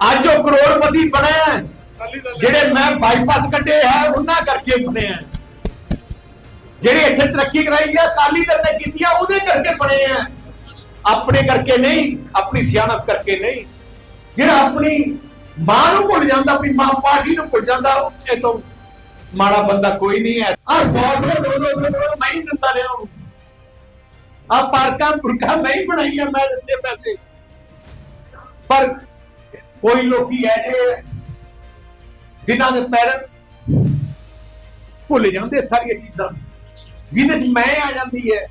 ਅੱਜ ਉਹ ਕਰੋੜਪਤੀ ਬਣਿਆ ਜਿਹੜੇ ਮੈਂ ਬਾਈਪਾਸ ਕੱਢੇ ਹੈ ਉਹਨਾਂ ਕਰਕੇ ਬਣੇ ਜਿਹੜੇ ਇੱਥੇ ਤਰੱਕੀ ਕਰਾਈ ਆ, ਅਕਾਲੀ ਦਲ ਨੇ ਕੀਤੀ ਆ, ਉਹਦੇ ਕਰਕੇ ਬਣੇ ਆ। ਆਪਣੇ ਕਰਕੇ ਨਹੀਂ, ਆਪਣੀ ਸਿਆਣਪ ਕਰਕੇ ਨਹੀਂ। ਜਿਹੜਾ ਆਪਣੀ ਮਾਂ ਨੂੰ ਭੁੱਲ ਜਾਂਦਾ, ਆਪਣੀ ਮਾਂ ਪਾਰਟੀ ਨੂੰ ਭੁੱਲ ਜਾਂਦਾ, ਇਹ ਤੋਂ ਮਾੜਾ ਬੰਦਾ ਕੋਈ ਨਹੀਂ ਹੈ। ਆ 100 ਰੁਪਏ ਮੈਂ ਹੀ ਦਿੰਦਾ ਰਿਹਾ ਹਾਂ ਆ ਪਾਰਕਾਂ ਪੁਰਖਾਂ ਮੈਂ ਬਣਾਈਆਂ, ਮੈਂ ਦਿੱਤੇ ਪੈਸੇ। ਪਰ ਕੋਈ ਲੋਕੀ ਐ ਜੇ ਜਿਨ੍ਹਾਂ ਦੇ ਪੈਰ ਭੁੱਲ ਜਾਂਦੇ ਸਾਰੀਆਂ ਚੀਜ਼ਾਂ। ਜਿਹਦੇ ਚ ਮੈਂ ਆ ਜਾਂਦੀ ਹੈ।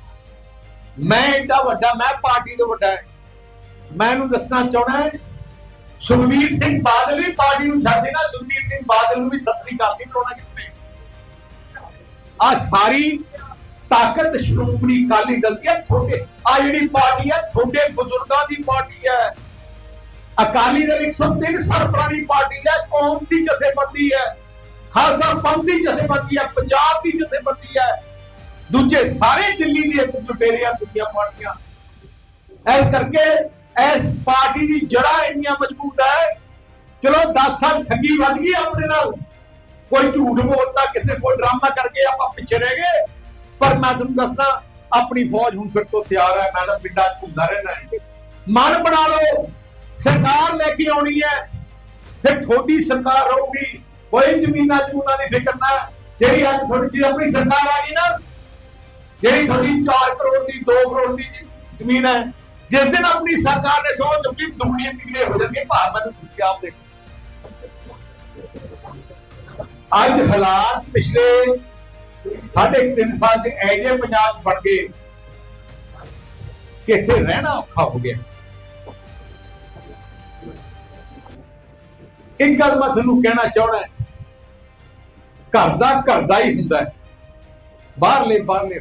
ਮੈਂ ਏਡਾ ਵੱਡਾ, ਮੈਂ ਪਾਰਟੀ ਤੋਂ ਵੱਡਾ ਹੈ। ਮੈਂ ਇਹਨੂੰ ਦੱਸਣਾ ਚਾਹਣਾ ਹੈ, ਸੁਖਬੀਰ ਸਿੰਘ ਬਾਦਲ ਵੀ ਪਾਰਟੀ ਨੂੰ ਛੱਡ ਦੇਣਾ, ਸੁਖਬੀਰ ਸਿੰਘ ਬਾਦਲ ਨੂੰ ਵੀ ਸਤਰੀ ਕਾਲ ਨਹੀਂ ਕਰਾਉਣਾ ਕਿਤੇ ਆ ਸਾਰੀ ਤਾਕਤ ਸ਼੍ਰੋਮਣੀ ਅਕਾਲੀ ਦਲ ਦੀ ਹੈ, ਤੁਹਾਡੇ ਆ ਜਿਹੜੀ ਪਾਰਟੀ ਹੈ, ਤੁਹਾਡੇ ਬਜ਼ੁਰਗਾਂ ਦੀ ਪਾਰਟੀ ਹੈ। ਅਕਾਲੀ ਦਲ 103 ਸਾਲ ਪੁਰਾਣੀ ਪਾਰਟੀ ਹੈ, ਕੌਮ ਦੀ ਜਥੇਬੰਦੀ ਹੈ। ਖਾਲਸਾ ਪੰਥ ਦੀ ਜਥੇਬੰਦੀ ਹੈ, ਪੰਜਾਬ ਦੀ ਜਥੇਬੰਦੀ ਹੈ। ਦੂਜੇ ਸਾਰੇ ਦਿੱਲੀ ਦੀ ਇੱਕ ਲੁਟੇਰੀਆਂ ਦੁਨੀਆ ਪਾਰਟੀਆਂ। ਇਸ ਕਰਕੇ ਇਸ ਪਾਰਟੀ ਦੀ ਜੜਾ ਇੰਨੀਆਂ ਮਜ਼ਬੂਤ ਹੈ। ਚਲੋ 10 ਸਾਲ ਠੱਗੀ ਵੱਜ ਗਈ ਆਪਣੇ ਨਾਲ। ਕੋਈ ਝੂਠ ਬੋਲਦਾ, ਕਿਸੇ ਕੋਈ ਡਰਾਮਾ ਕਰਕੇ ਆਪਾਂ ਪਿੱਛੇ ਰਹਿ ਗਏ। ਪਰ ਮੈਂ ਤੁਹਾਨੂੰ ਦੱਸਣਾ ਆਪਣੀ ਫੌਜ ਹੁਣ ਫਿਰ ਤੋਂ ਤਿਆਰ ਹੈ। ਮੈਂ ਤਾਂ ਪਿੰਡਾਂ 'ਚ ਘੁੰਮਦਾ ਰਹਿਣਾ ਹੈ। ਮਨ ਬਣਾ ਲਓ। ਸਰਕਾਰ ਲੈ ਕੇ ਆਉਣੀ ਹੈ, ਫਿਰ ਥੋੜੀ ਸਰਕਾਰ ਰਹੂਗੀ ਕੋਈ ਜ਼ਮੀਨਾਂ ਜਮੂਨਾਂ ਦੀ ਫਿਕਰ ਨਾ, ਜਿਹੜੀ ਅੱਜ ਤੁਹਾਡੀ ਜੀ ਆਪਣੀ ਸਰਕਾਰ ਆ ਗਈ ਨਾ, ਜਿਹੜੀ ਤੁਹਾਡੀ 4 ਕਰੋੜ ਦੀ 2 ਕਰੋੜ ਦੀ ਜ਼ਮੀਨ ਹੈ, ਜਿਸ ਦਿਨ ਆਪਣੀ ਸਰਕਾਰ ਨੇ ਸੋਚ ਚੁੱਕੀ ਦੁਨੀਆ ਕਿੰਨੇ ਹੋ ਜਾਣਗੇ ਭਾਰਤ ਨੂੰ ਤੁਸੀਂ ਆਪ ਦੇਖੋ। ਅੱਜ ਹਾਲਾਤ ਪਿਛਲੇ ਸਾਢੇ ਕੁ ਤਿੰਨ ਸਾਲ ਦੇ ਐਜੇ ਪੰਜਾਬ ਬਣ ਗਏ, ਕਿ ਇੱਥੇ ਰਹਿਣਾ ਔਖਾ ਹੋ ਗਿਆ। ਇੱਕ ਗੱਲ ਮੈਂ ਤੁਹਾਨੂੰ ਕਹਿਣਾ ਚਾਹਣਾ ਘਰ ਦਾ ਘਰ ਦਾ ਹੀ ਹੁੰਦਾ ਹੈ। ਬਾਹਰਲੇ ਬਾਹਰਲੇ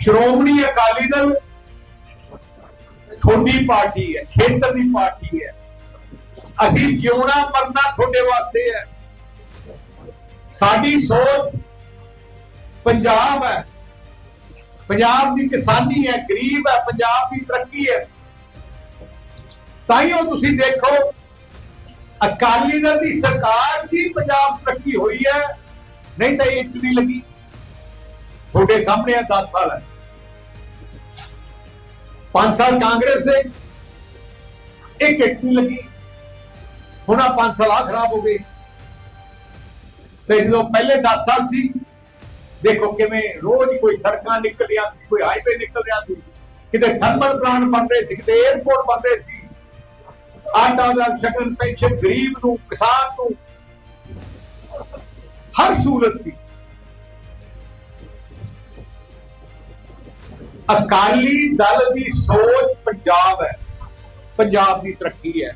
ਸ਼੍ਰੋਮਣੀ ਅਕਾਲੀ ਦਲ ਤੁਹਾਡੀ ਪਾਰਟੀ ਹੈ, ਖੇਤਰ ਦੀ ਪਾਰਟੀ ਹੈ। ਅਸੀਂ ਜਿਉਣਾ ਮਰਨਾ ਤੁਹਾਡੇ ਵਾਸਤੇ ਹੈ। ਸਾਡੀ ਸੋਚ ਪੰਜਾਬ ਹੈ। ਪੰਜਾਬ ਦੀ ਕਿਸਾਨੀ ਹੈ, ਗਰੀਬ ਹੈ, ਪੰਜਾਬ ਦੀ ਤਰੱਕੀ ਹੈ। ਤਾਂ ਉਹ ਤੁਸੀਂ ਦੇਖੋ ਅਕਾਲੀ ਦਲ ਦੀ ਸਰਕਾਰ 'ਚ ਹੀ ਪੰਜਾਬ ਤਰੱਕੀ ਹੋਈ ਹੈ। ਨਹੀਂ ਤਾਂ ਇਹ ਨਹੀਂ ਲੱਗੀ। ਤੁਹਾਡੇ ਸਾਹਮਣੇ ਆ 10 ਸਾਲ ਹੈ। 5 ਸਾਲ ਕਾਂਗਰਸ ਦੇ, ਇੱਕ ਇੱਟ ਨਹੀਂ ਲੱਗੀ। ਹੁਣ ਆ 5 ਸਾਲ ਆ ਖਰਾਬ ਹੋ ਗਏ। ਤੇ ਜਦੋਂ ਪਹਿਲੇ 10 ਸਾਲ ਸੀ, ਦੇਖੋ ਕਿਵੇਂ ਰੋਜ਼ ਕੋਈ ਸੜਕਾਂ ਨਿਕਲ ਰਹੀਆਂ ਸੀ, ਕੋਈ ਹਾਈਵੇ ਨਿਕਲ ਰਿਹਾ ਸੀ। ਕਿਤੇ ਥਰਮਲ ਪਲਾਂਟ ਬਣ ਰਹੇ ਸੀ, ਕਿਤੇ 에어ਪੋਰਟ ਬਣ ਰਹੇ ਸੀ। ਆਟਾ ਦਾ ਸ਼ਕਲ ਪੈਨਸ਼ਨ ਗਰੀਬ ਨੂੰ, ਕਿਸਾਨ ਨੂੰ। ਹਰ ਸਹੂਲਤ ਸੀ। ਅਕਾਲੀ ਦਲ ਦੀ ਸੋਚ ਪੰਜਾਬ ਹੈ। ਪੰਜਾਬ ਦੀ ਤਰੱਕੀ ਹੈ।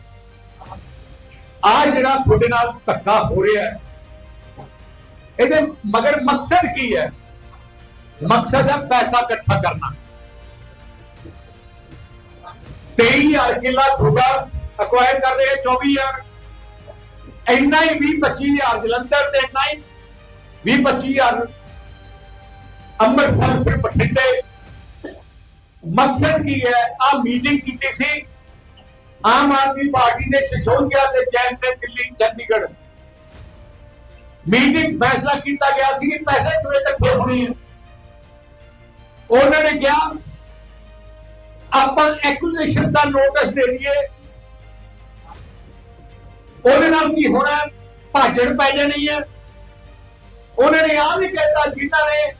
ਆ ਜਿਹੜਾ ਤੁਹਾਡੇ ਨਾਲ ਧੱਕਾ ਹੋ ਰਿਹਾ ਹੈ, ਇਹਦੇ ਮਗਰ ਮਕਸਦ ਕੀ ਹੈ? ਮਕਸਦ ਹੈ ਪੈਸਾ ਇਕੱਠਾ ਕਰਨਾ। 23000 ਕਿੱਲਾ ਤੁਹਾਡਾ ਅਕਵਾਇਰ ਕਰ ਰਹੇ 24000 ਇੰਨਾ ਹੀ 20 25000 ਜਲੰਧਰ ਤੇ ਇੰਨਾ ਹੀ 20 25000 ਅੰਮ੍ਰਿਤਸਰ ਫਿਰ ਬਠਿੰਡੇ। ਮਕਸਦ ਕੀ ਹੈ? ਆ ਮੀਟਿੰਗ ਕੀਤੀ ਸੀ। ਆਮ ਆਦਮੀ ਪਾਰਟੀ ਦੇ ਸ਼ਸ਼ੋਕਿਆ ਤੇ ਜੈਨ ਨੇ ਦਿੱਲੀ, ਚੰਡੀਗੜ੍ਹ। ਮੀਟਿੰਗ ਫੈਸਲਾ ਕੀਤਾ ਗਿਆ ਸੀ ਕਿ ਪੈਸੇ ਕਿਵੇਂ ਇਕੱਠੇ ਹੋਣੇ ਹੈ ਉਹਨਾਂ ਨੇ ਕਿਹਾ, ਆਪਾਂ ਐਕੂਜੇਸ਼ਨ ਦਾ ਨੋਟਿਸ ਦੇ ਦਈਏ। ਉਹਦੇ ਨਾਲ ਕੀ ਹੋਣਾ? ਹੈ? ਭਾਜੜ ਪੈ ਜਾਣੀ ਹੈ। ਉਹਨਾਂ ਨੇ ਆਹ ਵੀ ਕਹਿਤਾ, ਜਿਨ੍ਹਾਂ ਨੇ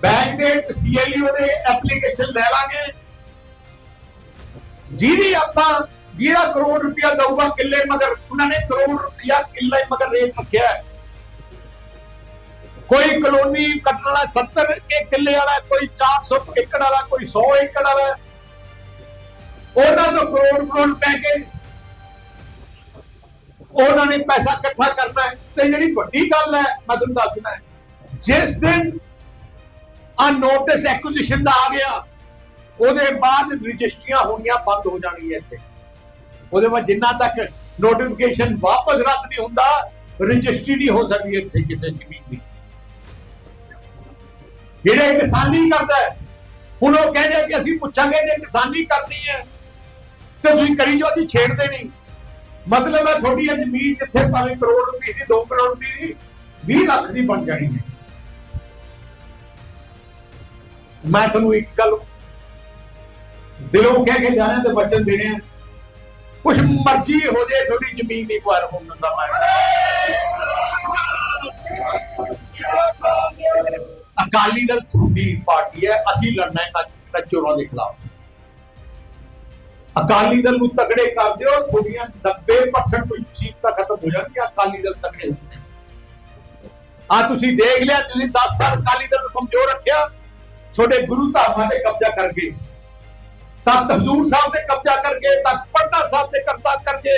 ਬੈਂਕ ਸੀਐਲਯੂ ਦੇ ਐਪਲੀਕੇਸ਼ਨ ਲੈ ਲਾਂਗੇ। ਜਿਹਦੀ ਆਪਾਂ 20 ਕਰੋੜ ਰੁਪਇਆ ਦਊਗਾ ਕਿੱਲੇ ਮਗਰ, ਉਹਨਾਂ ਨੇ ਕਰੋੜ ਰੁਪਇਆ ਕਿੱਲੇ ਮਗਰ ਰੇਟ ਰੱਖਿਆ ਕੋਈ ਕਲੋਨੀ ਕੱਟਣ ਵਾਲਾ 70 ਕੇ ਕਿੱਲੇ ਵਾਲਾ, ਕੋਈ 400 ਏਕੜ ਵਾਲਾ, ਕੋਈ 100 ਏਕੜ ਵਾਲਾ। ਉਹਨਾਂ ਤੋਂ ਕਰੋੜ ਕਰੋੜ ਪੈ ਕੇ ਉਹਨਾਂ ਨੇ ਪੈਸਾ ਇਕੱਠਾ ਕਰਨਾ ਹੈ ਤੇ ਜਿਹੜੀ ਵੱਡੀ ਗੱਲ ਹੈ, ਮੈਂ ਤੁਹਾਨੂੰ ਦੱਸਣਾ ਹੈ, ਜਿਸ ਦਿਨ ਆ ਨੋਟਿਸ ਐਕੁਜੀਸ਼ਨ ਦਾ ਆ ਗਿਆ, ਉਹਦੇ ਬਾਅਦ ਰਜਿਸਟਰੀਆਂ ਹੋਣੀਆਂ ਬੰਦ ਹੋ ਜਾਣਗੀਆਂ ਇੱਥੇ। ਉਹਦੇ ਬਾਅਦ ਜਿੰਨਾ ਤੱਕ ਨੋਟੀਫਿਕੇਸ਼ਨ ਵਾਪਸ ਰੱਦ ਨਹੀਂ ਹੁੰਦਾ, ਰਜਿਸਟਰੀ ਨਹੀਂ ਹੋ ਸਕਦੀ ਇੱਥੇ ਕਿਸੇ ਜ਼ਮੀਨ ਦੀ। ਜਿਹੜੇ ਕਿਸਾਨੀ ਕਰਦਾ ਹੁਣ ਉਹ ਕਹਿੰਦੇ ਕਿ ਅਸੀਂ ਪੁੱਛਾਂਗੇ ਜੇ ਕਿਸਾਨੀ ਕਰਨੀ ਹੈ, ਤੇ ਤੁਸੀਂ ਕਰੀ ਜੋ ਅਸੀਂ ਛੇੜਦੇ ਨਹੀਂ। ਮਤਲਬ ਹੈ ਤੁਹਾਡੀ ਇਹ ਜ਼ਮੀਨ ਜਿੱਥੇ ਭਾਵੇਂ ਕਰੋੜ ਰੁਪਏ ਸੀ 2 ਕਰੋੜ ਦੀ ਸੀ 20 ਲੱਖ ਦੀ ਬਣ ਜਾਣੀ ਹੈ। ਮੈਂ ਤੁਹਾਨੂੰ ਇੱਕ ਗੱਲ ਦਿਲੋਂ ਕਹਿ ਕੇ ਜਾਣਾ ਤੇ ਵਚਨ ਦੇ ਰਿਹਾ। ਕੁਛ ਮਰਜ਼ੀ ਹੋ ਜੇ ਤੁਹਾਡੀ ਜ਼ਮੀਨ ਨਹੀਂ ਕੁਆਰ ਹੋਣ ਦਾ ਮੈਂ। ਅਕਾਲੀ ਦਲ ਤੁਹਾਡੀ ਪਾਰਟੀ ਹੈ, ਅਸੀਂ ਲੜਨਾ ਹੈ ਚੋਰਾਂ ਦੇ ਖਿਲਾਫ। ਅਕਾਲੀ ਦਲ ਨੂੰ ਤਗੜੇ ਕਰ ਦਿਓ, ਤੁਹਾਡੀਆਂ 90% ਮੁਸੀਬਤਾਂ ਖਤਮ ਹੋ ਜਾਣਗੀਆਂ, ਅਕਾਲੀ ਦਲ ਤਗੜੇ ਆ ਤੁਸੀਂ ਦੇਖ ਲਿਆ, ਤੁਸੀਂ 10 ਸਾਲ ਅਕਾਲੀ ਦਲ ਨੂੰ ਕਮਜ਼ੋਰ ਰੱਖਿਆ, ਤੁਹਾਡੇ ਗੁਰੂ ਧਾਮਾਂ ਤੇ ਕਬਜ਼ਾ ਕਰਕੇ ਤਖਤ ਹਜ਼ੂਰ ਸਾਹਿਬ ਤੇ ਕਬਜ਼ਾ ਕਰਕੇ ਤਖਤ ਪਟਨਾ ਸਾਹਿਬ ਤੇ ਕਬਜ਼ਾ ਕਰਕੇ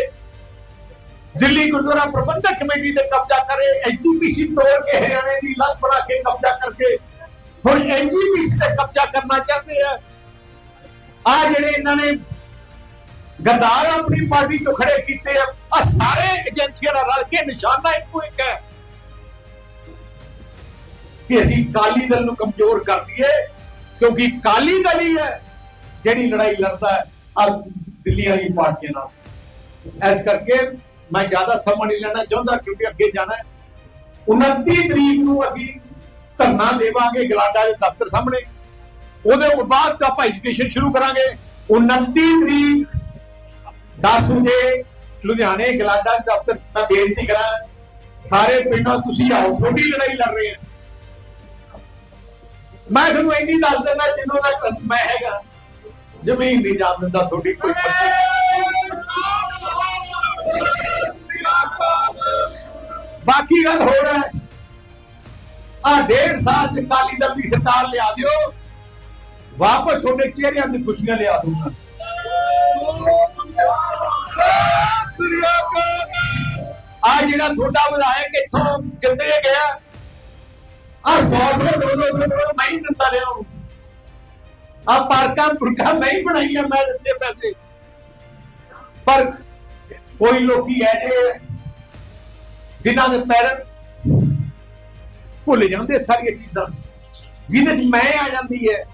ਦਿੱਲੀ ਗੁਰਦੁਆਰਾ ਪ੍ਰਬੰਧਕ ਕਮੇਟੀ ਤੇ ਕਬਜ਼ਾ ਕਰੇ ਐਜੀਪੀਸੀ ਤੋੜ ਕੇ ਹਰਿਆਣੇ ਦੀ ਲੱਤ ਬਣਾ ਕੇ ਕਬਜ਼ਾ ਕਰਕੇ ਹੁਣ ਐਜੀਪੀਸੀ ਤੇ ਕਬਜ਼ਾ ਕਰਨਾ ਚਾਹੁੰਦੇ ਆ। ਆ ਜਿਹੜੇ ਇਹਨਾਂ ਨੇ ਗਦਾਰ ਆਪਣੀ ਪਾਰਟੀ ਤੋਂ ਖੜੇ ਕੀਤੇ ਆ। ਆ ਸਾਰੇ ਏਜੰਸੀਆਂ ਨਾਲ ਰਲ ਕੇ ਨਿਸ਼ਾਨਾ ਇੱਕੋ ਇੱਕ ਹੈ ਕਿ ਅਸੀਂ ਕਾਲੀ ਦਲ ਨੂੰ ਕਮਜ਼ੋਰ ਕਰ ਦਈਏ, ਕਿਉਂਕਿ ਕਾਲੀ ਦਲ ਹੀ ਹੈ ਜਿਹੜੀ ਲੜਾਈ ਲੜਦਾ ਹੈ ਆ ਦਿੱਲੀ ਵਾਲੀ ਪਾਰਟੀਆਂ ਨਾਲ। ਇਸ ਕਰਕੇ ਮੈਂ ਜ਼ਿਆਦਾ ਸਮਾਂ ਨਹੀਂ ਲੈਣਾ ਚਾਹੁੰਦਾ, ਕਿਉਂਕਿ ਅੱਗੇ ਜਾਣਾ ਹੈ। 29 ਤਰੀਕ ਨੂੰ ਅਸੀਂ ਧਰਨਾ ਦੇਵਾਂਗੇ ਗਲਾਡਾ ਦੇ ਦਫ਼ਤਰ ਸਾਹਮਣੇ। ਉਹਦੇ ਬਾਅਦ ਆਪਾਂ ਐਜੂਕੇਸ਼ਨ ਸ਼ੁਰੂ ਕਰਾਂਗੇ। 29 ਤਰੀਕ 10 ਵਜੇ ਲੁਧਿਆਣੇ ਗਲਾਡਾ ਦਫ਼ਤਰ ਮੈਂ ਬੇਨਤੀ ਕਰਾਂ, ਸਾਰੇ ਪਿੰਡਾਂ ਤੁਸੀਂ ਆਓ, ਤੁਹਾਡੀ ਲੜਾਈ ਲੜ ਰਹੇ ਹਾਂ ਮੈਂ ਤੁਹਾਨੂੰ ਇੰਨੀ ਦੱਸ ਦਿੰਦਾ ਜਿੰਨੋਂ ਤੱਕ ਮੈਂ ਹੈਗਾ, ਜ਼ਮੀਨ ਦੀ ਜਾਨ ਦਿੰਦਾ ਤੁਹਾਡੀ ਕੋਈ ਬਾਕੀ ਗੱਲ ਹੋਰ ਹੈ ਆ ਡੇਢ ਸਾਲ ਚ ਕਾਲੀ ਦਲ ਦੀ ਸਰਕਾਰ ਲਿਆ ਦਿਓ, ਵਾਪਸ ਤੁਹਾਡੇ ਚਿਹਰਿਆਂ ਦੀ ਖੁਸ਼ੀਆਂ ਲਿਆ ਦੂੰਗਾ ਆ ਜਿਹੜਾ ਤੁਹਾਡਾ ਵਿਧਾਇਕ ਇੱਥੋਂ ਜਿੱਤੇ ਗਿਆ? ਆ 100 ਰੁਪਏ 200 ਮੈਂ ਹੀ ਦਿੰਦਾ ਰਿਹਾ ਉਹਨੂੰ। ਆ ਪਾਰਕਾਂ ਪੁਰਖਾਂ ਮੈਂ ਹੀ ਬਣਾਈਆਂ, ਮੈਂ ਦਿੱਤੇ ਪੈਸੇ। ਪਰ ਕੋਈ ਲੋਕੀ ਐ ਜੇ ਜਿਨ੍ਹਾਂ ਦੇ ਪੈਰ ਭੁੱਲ ਜਾਂਦੇ ਸਾਰੀਆਂ ਚੀਜ਼ਾਂ। ਜਿਹਦੇ ਚ ਮੈਂ ਆ ਜਾਂਦੀ ਹੈ।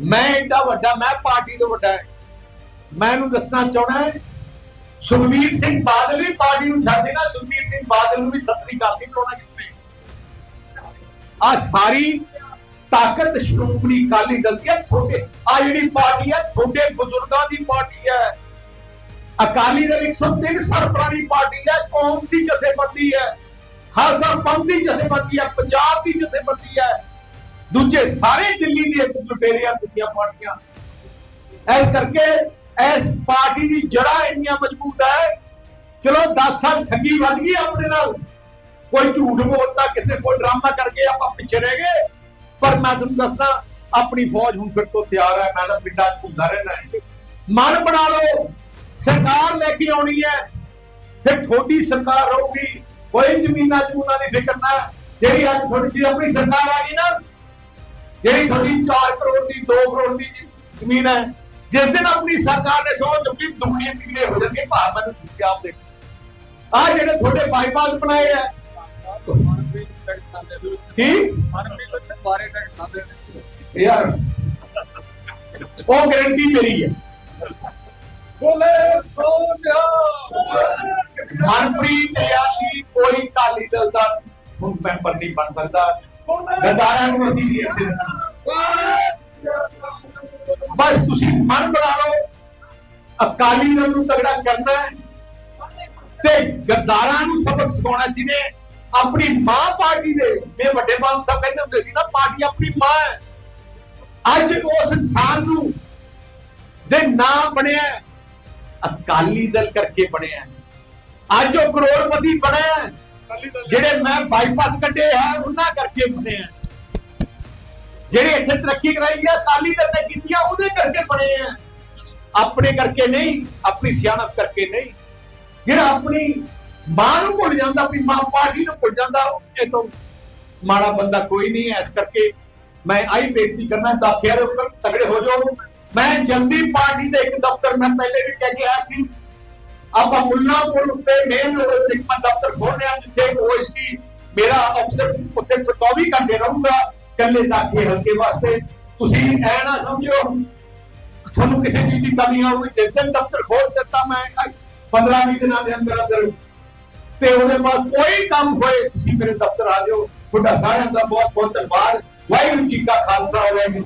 ਮੈਂ ਏਡਾ ਵੱਡਾ, ਮੈਂ ਪਾਰਟੀ ਤੋਂ ਵੱਡਾ ਮੈਂ ਇਹਨੂੰ ਦੱਸਣਾ ਚਾਹਣਾ ਹੈ ਸੁਖਬੀਰ ਸਿੰਘ ਬਾਦਲ ਵੀ ਪਾਰਟੀ ਨੂੰ ਛੱਡ ਦੇਣਾ, ਸੁਖਬੀਰ ਸਿੰਘ ਬਾਦਲ ਨੂੰ ਵੀ ਸਤਰੀ ਕਾਲ ਬੁਲਾਉਣਾ ਕਿਤੇ ਆ ਸਾਰੀ ਤਾਕਤ ਸ਼੍ਰੋਮਣੀ ਅਕਾਲੀ ਦਲ ਦੀ ਹੈ ਤੁਹਾਡੇ ਆ ਜਿਹੜੀ ਪਾਰਟੀ ਹੈ ਤੁਹਾਡੇ ਬਜ਼ੁਰਗਾਂ ਦੀ ਪਾਰਟੀ ਹੈ ਅਕਾਲੀ ਦਲ 103 ਸਾਲ ਪੁਰਾਣੀ ਪਾਰਟੀ ਹੈ ਕੌਮ ਦੀ ਜਥੇਬੰਦੀ ਹੈ ਖਾਲਸਾ ਪੰਥ ਦੀ ਜਥੇਬੰਦੀ ਹੈ ਪੰਜਾਬ ਦੀ ਜਥੇਬੰਦੀ ਹੈ ਦੂਜੇ ਸਾਰੇ ਦਿੱਲੀ ਦੇ ਆ ਦੂਜੀਆਂ ਪਾਰਟੀਆਂ। ਇਸ ਕਰਕੇ ਇਸ ਪਾਰਟੀ ਦੀ ਜੜਾ ਇੰਨੀਆਂ ਮਜ਼ਬੂਤ ਹੈ ਚਲੋ 10 ਸਾਲ ਠੱਗੀ ਵੱਜ ਗਈ ਆਪਣੇ ਨਾਲ। ਕੋਈ ਝੂਠ ਬੋਲਦਾ, ਕਿਸੇ ਕੋਈ ਡਰਾਮਾ ਕਰਕੇ ਆਪਾਂ ਪਿੱਛੇ ਰਹਿ ਗਏ। ਪਰ ਮੈਂ ਤੁਹਾਨੂੰ ਦੱਸਣਾ ਆਪਣੀ ਫੌਜ ਹੁਣ ਫਿਰ ਤੋਂ ਤਿਆਰ ਹੈ ਮੈਂ ਤਾਂ ਪਿੰਡਾਂ 'ਚ ਘੁੰਮਦਾ ਰਹਿਣਾ ਹੈ ਮਨ ਬਣਾ ਲਓ, ਸਰਕਾਰ ਲੈ ਕੇ ਆਉਣੀ ਹੈ ਫਿਰ ਥੋੜੀ ਸਰਕਾਰ ਰਹੂਗੀ। ਕੋਈ ਜ਼ਮੀਨਾਂ ਜਮੂਨਾਂ ਦੀ ਫਿਕਰ ਨਾ। ਜਿਹੜੀ ਅੱਜ ਤੁਹਾਡੀ ਜੀ ਆਪਣੀ ਸਰਕਾਰ ਆ ਗਈ ਨਾ, ਜਿਹੜੀ ਤੁਹਾਡੀ 4 ਕਰੋੜ ਦੀ 2 ਕਰੋੜ ਦੀ ਜ਼ਮੀਨ ਹੈ ਜਿਸ ਦਿਨ ਆਪਣੀ ਸਰਕਾਰ ਨੇ ਸੋਚ ਚੁੱਕੀ ਦੁਨੀਆ ਕਿੰਨੇ ਹੋ ਜਾਣਗੇ ਭਾਰ ਮੈਨੂੰ ਤੁਸੀਂ ਆਪ ਦੇਖੋ ਆ ਜਿਹੜੇ ਤੁਹਾਡੇ ਬਾਈਪਾਸ ਬਣਾਏ ਆ ਕੀ ਯਾਰ ਉਹ ਗਾਰੰਟੀ ਮੇਰੀ ਹੈ ਮਨਪ੍ਰੀਤ ਯਾਲੀ ਕੋਈ ਕਾਲੀ ਦਲ ਦਾ ਹੁਣ ਮੈਂਬਰ ਨਹੀਂ ਬਣ ਸਕਦਾ ਗਦਾਰਾਂ ਨੂੰ ਅਸੀਂ ਨਹੀਂ ਇੱਥੇ ਰੱਖਣਾ। ਬਸ ਤੁਸੀਂ ਮਨ ਬਣਾ ਲਓ। ਅਕਾਲੀ ਦਲ ਨੂੰ ਤਗੜਾ ਕਰਨਾ ਹੈ ਤੇ ਗਦਾਰਾਂ ਨੂੰ ਸਬਕ ਸਿਖਾਉਣਾ ਜਿਹਨੇ ਆਪਣੀ ਮਾਂ ਪਾਰਟੀ ਦੇ ਮੇਰੇ ਵੱਡੇ ਬਾਲ ਸਾਹਿਬ ਕਹਿੰਦੇ ਹੁੰਦੇ ਸੀ ਨਾ ਪਾਰਟੀ ਆਪਣੀ ਮਾਂ ਹੈ। ਅੱਜ ਉਸ ਇਨਸਾਨ ਨੂੰ ਦੇ ਨਾਮ ਬਣਿਆ ਹੈ, ਅਕਾਲੀ ਦਲ ਕਰਕੇ ਬਣਿਆ ਹੈ। ਅੱਜ ਉਹ ਕਰੋੜਪਤੀ ਬਣਿਆ ਹੈ। ਜਿਹੜੇ ਮੈਂ ਬਾਈਪਾਸ ਕੱਢੇ ਆ ਉਹਨਾਂ ਕਰਕੇ ਬਣੇ ਆ ਜਿਹੜੇ ਇੱਥੇ ਤਰੱਕੀ ਕਰਾਈ ਆ, ਅਕਾਲੀ ਦਲ ਨੇ ਕੀਤੀਆਂ, ਉਹਦੇ ਕਰਕੇ ਬਣੇ ਆ। ਆਪਣੇ ਕਰਕੇ ਨਹੀਂ, ਆਪਣੀ ਸਿਆਣਪ ਕਰਕੇ ਨਹੀਂ। ਜਿਹੜਾ ਆਪਣੀ ਮਾਂ ਨੂੰ ਭੁੱਲ ਜਾਂਦਾ, ਆਪਣੀ ਮਾਂ ਪਾਰਟੀ ਨੂੰ ਭੁੱਲ ਜਾਂਦਾ, ਇਹ ਤੋਂ ਮਾੜਾ ਬੰਦਾ ਕੋਈ ਨਹੀਂ ਹੈ। ਇਸ ਕਰਕੇ ਮੈਂ ਆਈ ਬੇਨਤੀ ਕਰਨਾ, ਦਾਖਿਆ ਦੇ ਉੱਪਰ ਤਗੜੇ ਹੋ ਜਾਓ। ਮੈਂ ਜਲਦੀ ਪਾਰਟੀ ਦੇ ਇੱਕ ਦਫ਼ਤਰ, ਮੈਂ ਪਹਿਲੇ ਵੀ ਕਹਿ ਕੇ ਆਇਆ ਸੀ, ਆਪਾਂ ਮੁੱਲਾ ਪੁਲ ਉੱਤੇ ਮੇਨ ਰੋਡ ਤੇ ਇੱਕ ਮੈਂ ਦਫ਼ਤਰ ਖੋਲ੍ਹਿਆ ਜਿੱਥੇ ਓਐਸਟੀ ਮੇਰਾ ਅਫਸਰ ਉੱਥੇ 24 ਘੰਟੇ ਰਹੂਗਾ। ਕੱਲੇ ਦਾਖੇ ਹਲਕੇ ਵਾਸਤੇ, ਤੁਸੀਂ ਐ ਨਾ ਸਮਝੋ ਤੁਹਾਨੂੰ ਕਿਸੇ ਚੀਜ਼ ਦੀ ਕਮੀ ਆਊਗੀ ਜਿਸ ਦਿਨ ਦਫ਼ਤਰ ਖੋਲ ਦਿੱਤਾ ਮੈਂ 15 20 ਦਿਨਾਂ ਦੇ ਅੰਦਰ ਅੰਦਰ, ਤੇ ਉਹਦੇ ਬਾਅਦ ਕੋਈ ਕੰਮ ਹੋਏ, ਤੁਸੀਂ ਮੇਰੇ ਦਫ਼ਤਰ ਆ ਜਾਓ, ਤੁਹਾਡਾ ਸਾਰਿਆਂ ਦਾ ਬਹੁਤ ਬਹੁਤ ਧੰਨਵਾਦ, ਵਾਹਿਗੁਰੂ ਜੀ ਕਾ ਖਾਲਸਾ, ਵਾਹਿਗੁਰੂ